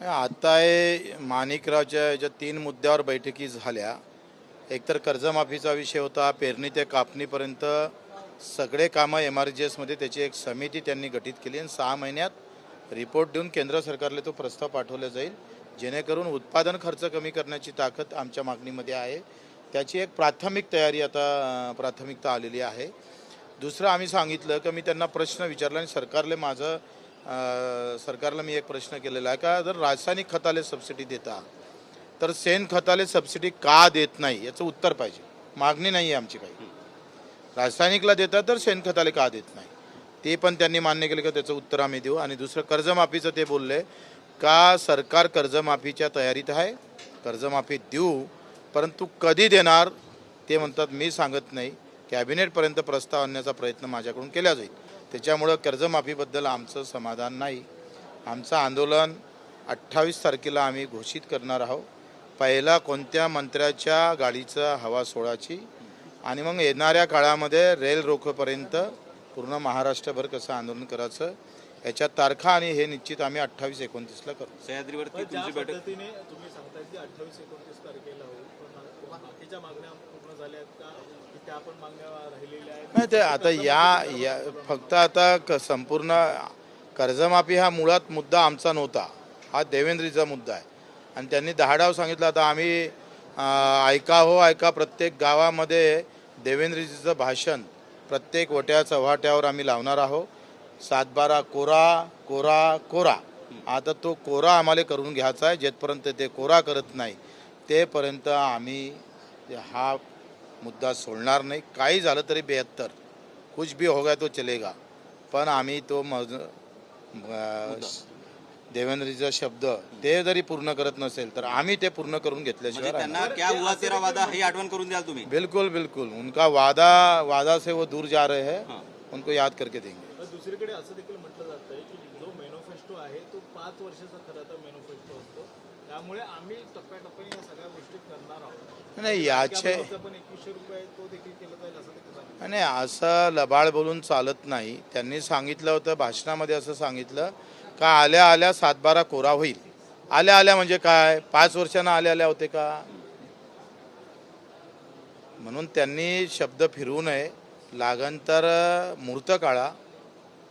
आता हे माणिकरावच्या याच्या तीन मुद्द्यावर बैठकी झाल्या. एकतर कर्जमाफीचा विषय होता पेरणी ते कापणीपर्यंत सगळे कामं एम आर जी एसमध्ये त्याची एक समिती त्यांनी गठीत केली आणि सहा महिन्यात रिपोर्ट देऊन केंद्र सरकारला तो प्रस्ताव पाठवला जाईल. जेणेकरून उत्पादन खर्च कमी करण्याची ताकद आमच्या मागणीमध्ये आहे. त्याची एक प्राथमिक तयारी आता प्राथमिकता आलेली आहे. दुसरं आम्ही सांगितलं की मी त्यांना प्रश्न विचारला आणि सरकारले माझं सरकारला मी एक प्रश्न केलेला आहे का जर रासायनिक खताले सबसिडी देता तर सेन खताला सबसिडी का देत नाही? याचं उत्तर पाहिजे. मागणी नाही आहे आमची काही. रासायनिकला देता तर शेणखताले का देत नाही? ते पण त्यांनी मान्य केलं का? त्याचं उत्तर आम्ही देऊ. आणि दुसरं कर्जमाफीचं ते बोलले का सरकार कर्जमाफीच्या तयारीत आहे? कर्जमाफी देऊ परंतु कधी देणार? ते म्हणतात मी सांगत नाही. कॅबिनेटपर्यंत प्रस्ताव आणण्याचा प्रयत्न माझ्याकडून केला जाईल. त्याच्यामुळं कर्जमाफीबद्दल आमचं समाधान नाही. आमचं आंदोलन अठ्ठावीस तारखेला आम्ही घोषित करणार आहोत. पहिला कोणत्या मंत्र्याच्या गाडीचं हवा सोडायची? आणि मग येणाऱ्या काळामध्ये रेल रोखपर्यंत पूर्ण महाराष्ट्रभर कसं आंदोलन करायचं? याच्या तारखा आणि हे निश्चित आम्ही अठ्ठावीस एकोणतीसला करू सह्याद्रीवरती तुमची बैठक तुम्ही सांगताय की अठ्ठावीस एकोणतीस तारखेला पण बाकीच्या मागण्या पूर्ण झाल्या आहेत का? की त्या पण मागण्या राहिलेल्या आहेत? नाही ते आता या या फक्त आता क संपूर्ण कर्जमाफी हा मुळात मुद्दा आमचा नव्हता. हा देवेंद्रीचा मुद्दा आहे. आणि त्यांनी दहा डाव सांगितलं आता आम्ही ऐका हो ऐका प्रत्येक गावामध्ये देवेंद्रजीचं भाषण प्रत्येक वट्या चव्हाट्यावर आम्ही लावणार आहोत. सातबारा कोरा कोरा कोरा. आता तो कोरा आम्हाला करून घ्यायचा आहे. जेथपर्यंत ते कोरा करत नाही तेपर्यंत आम्ही हा मुद्दा सोडणार नाही. काही झालं तरी बेहत्तर. कुछ भी होगा तो चलेगा. पण आम्ही तो मज देवेंद्रजीचा शब्द ते जरी पूर्ण करत नसेल तर आम्ही ते पूर्ण करून म्हणजे घेतल्याशिवाय त्यांना राहणार. क्या हुआ तेरा वादा ही आठवण करून द्याल तुम्ही? बिल्कुल बिल्कुल. उनका वादा वादा से वो दूर जा रहे हैं. उनको याद करके देंगे. दुसरीकडे असं देखील म्हटलं जात आहे की जो मॅनिफेस्टो आहे तो पाच वर्षाचा खरं तर मॅनिफेस्टो असतो. त्यामुळे आम्ही टप्प्याटप्प्याने या सगळ्या गोष्टी करणार आहोत. नाही याचे पण एकवीसशे रुपये तो देखील केलं जाईल असं देखील आणि असं लबाड बोलून चालत नाही. त्यांनी सांगितलं होतं भाषणामध्ये असं सांगितलं का आल्या आल्या सातबारा कोरा होईल. आल्या आल्या म्हणजे काय? पाच वर्षानं आल्या आल्या होते का? म्हणून त्यांनी शब्द फिरवू नये. लागन तर मूर्त काळा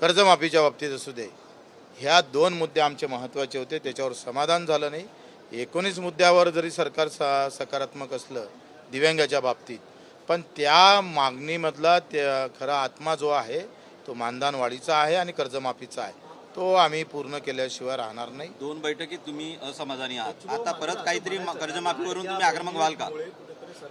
कर्जमाफीच्या बाबतीत असू दे. ह्या दोन मुद्दे आमचे महत्त्वाचे होते. त्याच्यावर समाधान झालं नाही. एकोणीस मुद्द्यावर जरी सरकार सा सकारात्मक असलं दिव्यांगाच्या बाबतीत पण त्या मागणीमधला त्या खरा आत्मा जो आहे तो मानधन वाढीचा आहे आणि कर्जमाफीचा आहे. तो आम्ही पूर्ण केल्याशिवाय राहणार नाही. दोन बैठकीत तुम्ही असमाधानी आहात. आता परत काहीतरी कर्जमाफीवरून तुम्ही आक्रमक व्हाल का?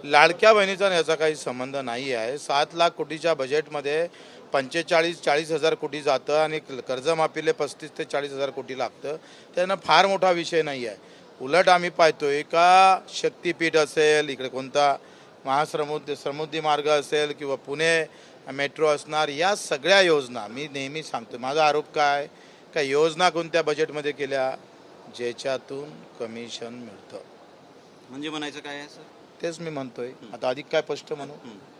लाडक्या बहिणीचा याचा काही संबंध नाही आहे. सात लाख कोटीच्या बजेटमध्ये पंचेचाळीस चाळीस हजार कोटी जातं आणि कर्जमाफीले पस्तीस ते चाळीस हजार कोटी लागतं. त्यानं फार मोठा विषय नाही आहे. उलट आम्ही पाहतोय का शक्तीपीठ असेल इकडे कोणता महासमुद्र समुद्री मार्ग असेल किंवा पुणे मेट्रो असणार या सगळ्या योजना मी नेहमी सांगतो माझा आरोप काय? का योजना कोणत्या बजेटमध्ये केल्या? ज्याच्यातून कमिशन मिळतं. म्हणजे म्हणायचं काय आहे सर? तेच मी म्हणतोय. आता अधिक काय स्पष्ट म्हणू?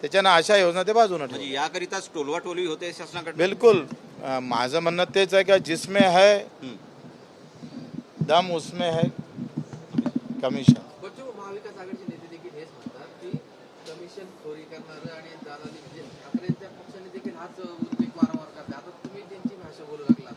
त्याच्यानं अशा योजना ते बाजूने. म्हणजे याकरिताच टोलवा टोलवी होते शासनाकडे बिल्कुल. अ, माझं म्हणणं तेच आहे का जिसमें है. दम उसमें है कमिशन. बच्चू महाविकास आघाडीचे नेते देखील हेच म्हणतात की कमिशन खोरी करणारं आणि दादानी म्हणजे ठाकरेंच्या पक्षाने देखील हाच उद्रेक वारंवार करतात. आता तुम्ही त्यांची भाषा बोलू लागला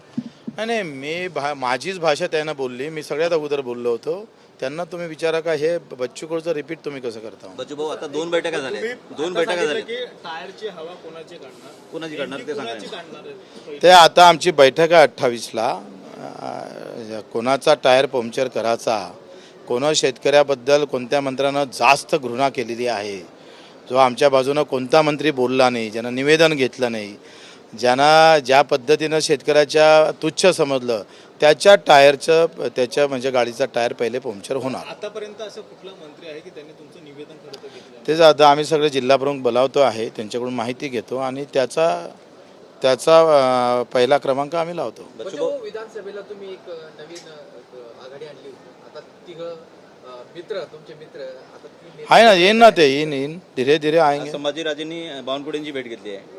नाही नाही मी भा माझीच भाषा त्यांना बोलली. मी सगळ्यात अगोदर बोललो होतो. त्यांना तुम्ही विचारा का हे बच्चू कडूचं रिपीट तुम्ही कसं करता? बच्चू भाऊ आता दोन बैठका झाल्या. दोन बैठका झाल्या. की टायरची हवा कोणाची काढणार? कोणाची काढणार ते सांगा? ते आता आमची बैठक आहे अठ्ठावीसला. कोणाचा टायर पंक्चर करायचा? कोणा शेतकऱ्याबद्दल कोणत्या मंत्र्यानं जास्त घृणा केलेली आहे? जो आमच्या बाजूनं कोणता मंत्री बोलला नाही ज्यानं निवेदन घेतलं नाही ज्यांना ज्या पद्धतीनं शेतकऱ्याच्या तुच्छ समजलं त्याच्या टायरचं त्याच्या म्हणजे गाडीचा टायर पहिले पंक्चर होणार. आतापर्यंत असं कुठला मंत्री आहे की त्यांनी तुमचं निवेदन तेच आता आम्ही सगळे जिल्हा प्रमुख बोलावतो आहे त्यांच्याकडून माहिती घेतो आणि त्याचा त्याचा पहिला क्रमांक आम्ही लावतो. विधानसभेला तुम्ही एक नवीन आघाडी आणली होती. आता तिघ मित्र तुमचे मित्र आहे ना येईन ना ते येईन येईन. धीरे धीरे आएंगे. संभाजीराजेंनी बावनकुळेंची भेट घेतली आहे.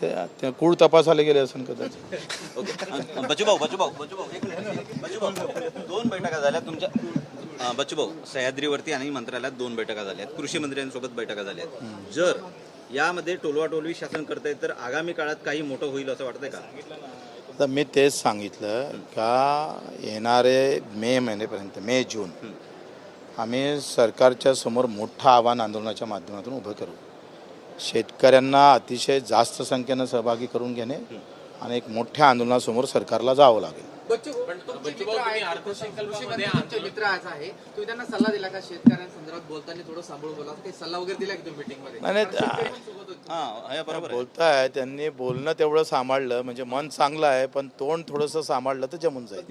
ते ते कूळ गेले असेल कदाचित. ओके. बच्चू भाऊ बच्चू भाऊ बच्चू भाऊ एक मिनिट. दोन बैठका झाल्या. तुमच्या अं, बच्चू भाऊ सह्याद्रीवरती आणि मंत्रालयात दोन बैठका झाल्या आहेत कृषी मंत्र्यांसोबत बैठका झाल्या आहेत जर यामध्ये टोलवा टोलवी शासन करताय तर आगामी काळात काही मोठं होईल असं वाटतंय का? आता मी तेच सांगितलं का येणारे मे महिन्यापर्यंत मे जून आम्ही सरकारच्या समोर मोठं आव्हान आंदोलनाच्या माध्यमातून उभं करू. शेतकऱ्यांना अतिशय जास्त संख्येनं सहभागी करून घेणे आणि एक मोठ्या आंदोलनासमोर सरकारला जावं लागेल. हां हे बोलताय त्यांनी बोलणं तेवढं सांभाळलं म्हणजे मन चांगलं आहे पण तोंड थोडंसं सांभाळलं तर जमून जाईल.